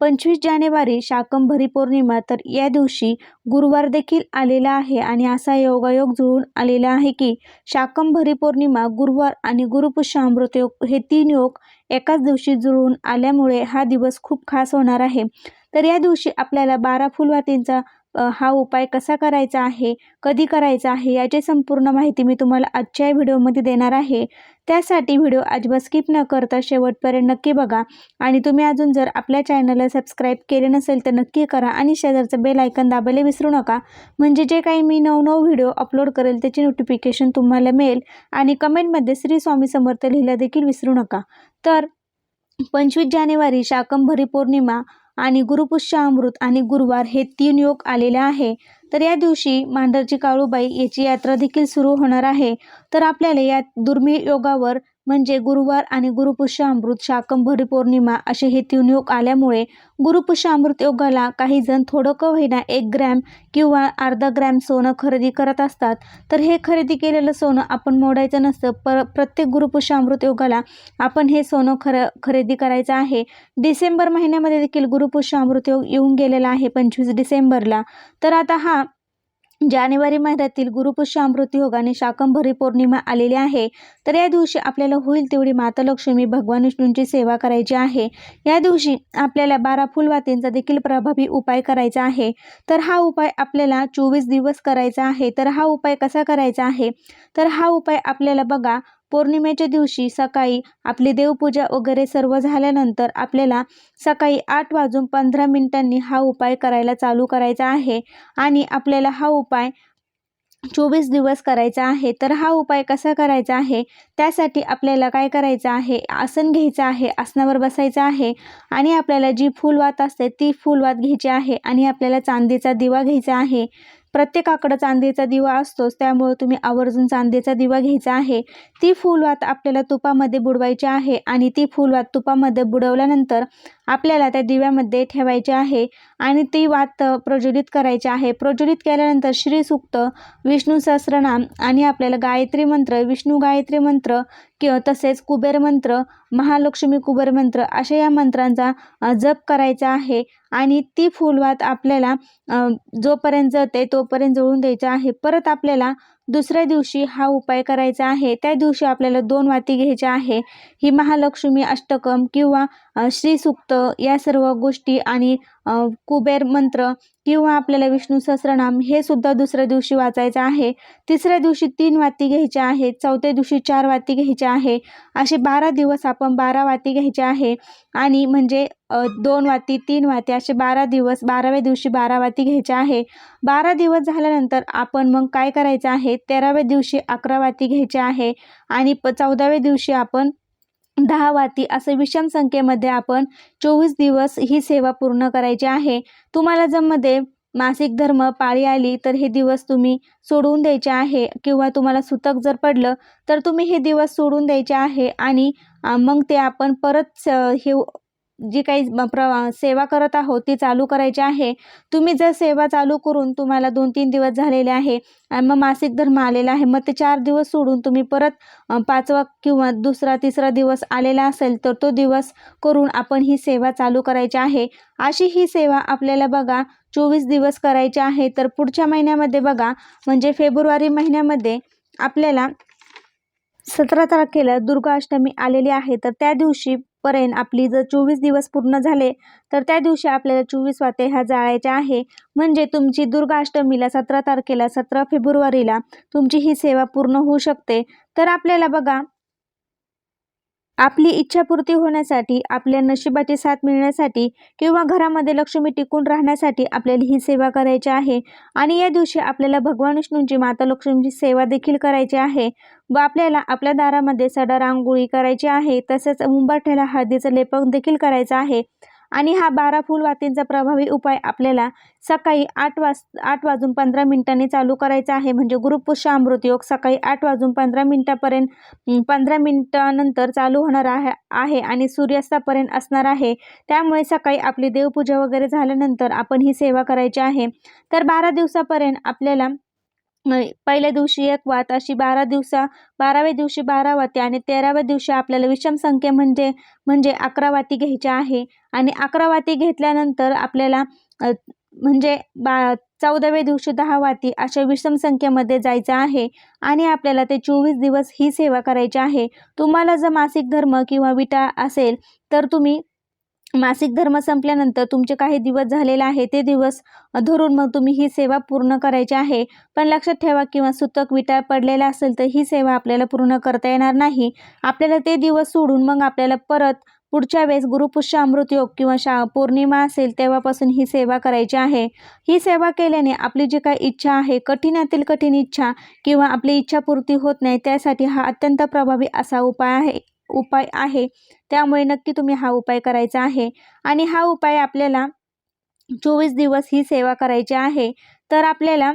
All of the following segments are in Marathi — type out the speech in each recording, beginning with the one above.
पंचवीस जानेवारी शाकंभरी पौर्णिमा तर या दिवशी गुरुवार देखील आलेला आहे आणि असा योगायोग जुळून आलेला आहे की शाकंभरी पौर्णिमा गुरुवार आणि गुरुपुष्य अमृत योग हे तीन योग एकाच दिवशी जुळून आल्यामुळे हा दिवस खूप खास होणार आहे. तर या दिवशी आपल्याला बारा फुलवातींचा हा उपाय कसा करायचा आहे कधी करायचा आहे याची संपूर्ण माहिती मी तुम्हाला आजच्या व्हिडिओमध्ये देणार आहे. त्यासाठी व्हिडिओ अजिबात स्किप न करता शेवटपर्यंत नक्की बघा आणि तुम्ही अजून जर आपल्या चॅनलला सबस्क्राईब केले नसेल तर नक्की करा आणि शेजारचं बेल ऐकन दाबायला विसरू नका. म्हणजे जे काही मी नवनव व्हिडिओ अपलोड करेल त्याची नोटिफिकेशन तुम्हाला मिळेल आणि कमेंटमध्ये श्री स्वामी समर्थ लिहिला देखील विसरू नका. तर पंचवीस जानेवारी शाकंभरी पौर्णिमा आणि गुरुपुष्य अमृत आणि गुरुवार हे तीन योग आलेले आहे. तर या दिवशी मांढरची काळूबाई याची यात्रा देखील सुरू होणार आहे. तर आपल्याला या दुर्मिळ योगावर म्हणजे गुरुवार आणि गुरुपुष्यामृत शाकंभरी पौर्णिमा असे हे तीन योग आल्यामुळे गुरुपुष्यामृत योगाला काही जण थोडं का होईना एक ग्रॅम किंवा अर्धा ग्रॅम सोनं खरेदी करत असतात. तर हे खरेदी केलेलं सोनं आपण मोडायचं नसतं. पर प्रत्येक गुरुपुष्यामृत योगाला आपण हे सोनं खर खरेदी करायचं आहे. डिसेंबर महिन्यामध्ये देखील गुरुपुष्यामृत योग येऊन गेलेला आहे पंचवीस डिसेंबरला. तर आता हा जानेवारी महिन्यातील गुरुपुष्य योगाने शाकंभरी पौर्णिमा आलेली आहे. तर या दिवशी आपल्याला होईल तेवढी माता लक्ष्मी भगवान विष्णूंची सेवा करायची आहे. या दिवशी आपल्याला बारा फुलवातींचा देखील प्रभावी उपाय करायचा आहे. तर हा उपाय आपल्याला चोवीस दिवस करायचा आहे. तर हा उपाय कसा करायचा आहे? तर हा उपाय आपल्याला बघा पौर्णिमेच्या दिवशी सकाळी आपली देवपूजा वगैरे सर्व झाल्यानंतर आपल्याला सकाळी आठ वाजून पंधरा मिनिटांनी हा उपाय करायला चालू करायचा आहे. आणि आपल्याला हा उपाय चोवीस दिवस करायचा आहे. तर हा उपाय कसा करायचा आहे? त्यासाठी आपल्याला काय करायचं आहे? आसन घ्यायचं आहे. आसनावर बसायचं आहे. आणि आपल्याला जी फुलवात असते ती फुलवात घ्यायची आहे. आणि आपल्याला चांदीचा दिवा घ्यायचा आहे. प्रत्येकाकडं चांदीचा दिवा असतोच त्यामुळे तुम्ही आवर्जून चांदीचा दिवा घ्यायचा आहे. ती फुलवात आपल्याला तुपामध्ये बुडवायची आहे आणि ती फुलवात तुपामध्ये बुडवल्यानंतर आपल्याला त्या दिव्यामध्ये ठेवायची आहे आणि ती वात प्रज्वलित करायची आहे. प्रज्वलित केल्यानंतर श्रीसूक्त विष्णू सहस्रनाम आणि आपल्याला गायत्री मंत्र विष्णू गायत्री मंत्र किंवा तसेच कुबेर मंत्र महालक्ष्मी कुबेर मंत्र अशा या मंत्रांचा जप करायचा आहे आणि ती फुलवात आपल्याला जोपर्यंत जळते तोपर्यंत जळून द्यायचं आहे परत आपल्याला दुसऱ्या दिवशी हा उपाय करायचा आहे. त्या दिवशी आपल्याला दोन वाती घ्यायच्या आहे. ही महालक्ष्मी अष्टकम किंवा श्रीसुक्त श्रीसूक्त या सर्व गोष्टी आणि कुबेर मंत्र किंवा आपल्याला विष्णू सहस्रनाम हे सुद्धा दुसऱ्या दिवशी वाचायचं आहे. तिसऱ्या दिवशी तीन वाती घ्यायच्या आहेत. चौथ्या दिवशी चार वाती घ्यायच्या आहे. असे बारा दिवस आपण बारा वाती घ्यायच्या आहे. आणि म्हणजे दोन वाती तीन वाती असे बारा दिवस बाराव्या दिवशी बारा वाती घ्यायच्या आहे. बारा दिवस झाल्यानंतर आपण मग काय करायचं आहे? तेराव्या दिवशी अकरा वाती घ्यायच्या आहे आणि प चौदाव्या दिवशी आपण दहा वाती असं विषम संख्येमध्ये आपण चोवीस दिवस ही सेवा पूर्ण करायची आहे. तुम्हाला जर मध्ये मासिक धर्म पाळी आली तर हे दिवस तुम्ही सोडून द्यायचे आहे किंवा तुम्हाला सुतक जर पडलं तर तुम्ही हे दिवस सोडून द्यायचे आहे आणि मग ते आपण परत स- हे जी काही प्र सेवा करत आहोत ती चालू करायची आहे. तुम्ही जर सेवा चालू करून तुम्हाला दोन तीन दिवस झालेले आहे आणि मग मासिक धर्म आलेला आहे मग ते चार दिवस सोडून तुम्ही परत पाचवा किंवा दुसरा तिसरा दिवस आलेला असेल तर तो दिवस करून आपण ही सेवा चालू करायची आहे. अशी ही सेवा आपल्याला बघा चोवीस दिवस करायची आहे. तर पुढच्या महिन्यामध्ये बघा म्हणजे फेब्रुवारी महिन्यामध्ये आपल्याला सतरा तारखेला दुर्गाष्टमी आलेली आहे. तर त्या दिवशी पर्यंत आपली जर चोवीस दिवस पूर्ण झाले तर त्या दिवशी आपल्याला चोवीस वाते ह्या जाळायच्या आहे. म्हणजे तुमची दुर्गाष्टमीला सतरा तारखेला सतरा फेब्रुवारीला तुमची ही सेवा पूर्ण होऊ शकते. तर आपल्याला बघा आपली इच्छापूर्ती होण्यासाठी आपल्या नशिबाची साथ मिळण्यासाठी किंवा घरामध्ये लक्ष्मी टिकून राहण्यासाठी आपल्याला ही सेवा करायची आहे. आणि या दिवशी आपल्याला भगवान विष्णूंची माता लक्ष्मीची सेवा देखील करायची आहे व आपल्याला आपल्या दारामध्ये सडा रांगोळी करायची आहे. तसेच उंबरठ्याला हळदीचं लेपन देखील करायचं आहे. आणि हा बारा फुलवातींचा प्रभावी उपाय आपल्याला सकाळी आठ वाज आठ वाजून पंधरा मिनिटांनी चालू करायचा आहे. म्हणजे गुरुपुष्य अमृत योग सकाळी आठ वाजून पंधरा मिनिटापर्यंत पंधरा मिनिटानंतर चालू होणार आहे आहे आणि सूर्यास्तापर्यंत असणार आहे. त्यामुळे सकाळी आपली देवपूजा वगैरे झाल्यानंतर आपण ही सेवा करायची आहे. तर बारा दिवसापर्यंत आपल्याला पहिल्या दिवशी एक वात अशी बारा दिवसा बाराव्या दिवशी बारा वाती आणि तेराव्या दिवशी आपल्याला विषम संख्या म्हणजे म्हणजे अकरा वाती घ्यायच्या आहे. आणि अकरा वाती घेतल्यानंतर आपल्याला म्हणजे बा चौदाव्या दिवशी दहा वाती अशा विषम संख्येमध्ये जायचं आहे. आणि आपल्याला ते चोवीस दिवस ही सेवा करायची आहे. तुम्हाला जर मासिक धर्म किंवा विटा असेल तर तुम्ही मासिक धर्म संपल्यानंतर तुमचे काही दिवस झालेले आहे ते दिवस धरून मग तुम्ही ही सेवा पूर्ण करायची आहे. पण लक्षात ठेवा किंवा सुतक विटाळ पडलेला असेल तर ही सेवा आपल्याला पूर्ण करता येणार नाही. आपल्याला ते दिवस सोडून मग आपल्याला परत पुढच्या वेळेस गुरुपुष्य अमृत योग किंवा शा पौर्णिमा असेल तेव्हापासून ही सेवा करायची आहे. ही सेवा केल्याने आपली जी काही इच्छा आहे कठीणातील कठीण इच्छा किंवा आपली इच्छापूर्ती होत नाही त्यासाठी हा अत्यंत प्रभावी असा उपाय आहे. उपाय आहे. त्यामुळे नक्की तुम्ही हा उपाय करायचा आहे. आणि हा उपाय आपल्याला चोवीस दिवस ही सेवा करायची आहे. तर आपल्याला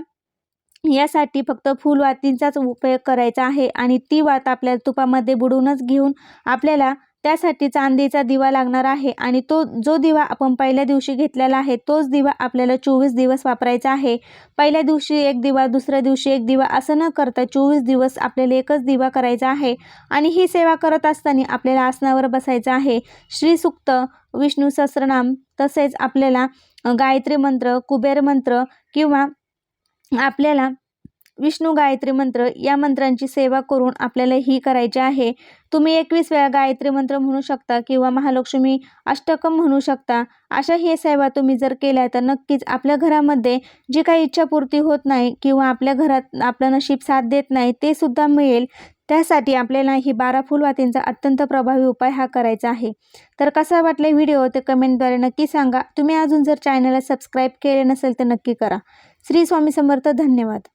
यासाठी फक्त फुलवातींचाच उपयोग करायचा आहे. आणि ती वात आपल्याला तुपामध्ये बुडवूनच घेऊन आपल्याला त्यासाठी चांदीचा दिवा लागणार आहे आणि तो जो दिवा आपण पहिल्या दिवशी घेतलेला आहे तोच दिवा आपल्याला चोवीस दिवस वापरायचा आहे. पहिल्या दिवशी एक दिवा दुसऱ्या दिवशी एक दिवा असं न करता चोवीस दिवस आपल्याला एकच दिवा करायचा आहे आणि ही सेवा करत असताना आपल्याला आसनावर बसायचं आहे. श्रीसुक्त विष्णू सहस्रनाम तसेच आपल्याला गायत्री मंत्र कुबेर मंत्र किंवा आपल्याला विष्णू गायत्री मंत्र या मंत्रांची सेवा करून आपल्याला ही करायची आहे. तुम्ही एकवीस वेळा गायत्री मंत्र म्हणू शकता किंवा महालक्ष्मी अष्टकम म्हणू शकता. अशा ही सेवा तुम्ही जर केल्या तर नक्कीच आपल्या घरामध्ये जी काही इच्छापूर्ती होत नाही किंवा आपल्या घरात आपलं नशीब साथ देत नाही ते सुद्धा मिळेल. त्यासाठी आपल्याला ही बारा फुलवातींचा अत्यंत प्रभावी उपाय हा करायचा आहे. तर कसा वाटला व्हिडिओ ते कमेंटद्वारे नक्की सांगा. तुम्ही अजून जर चॅनलला सबस्क्राईब केले नसेल तर नक्की करा. श्री स्वामी समर्थ धन्यवाद.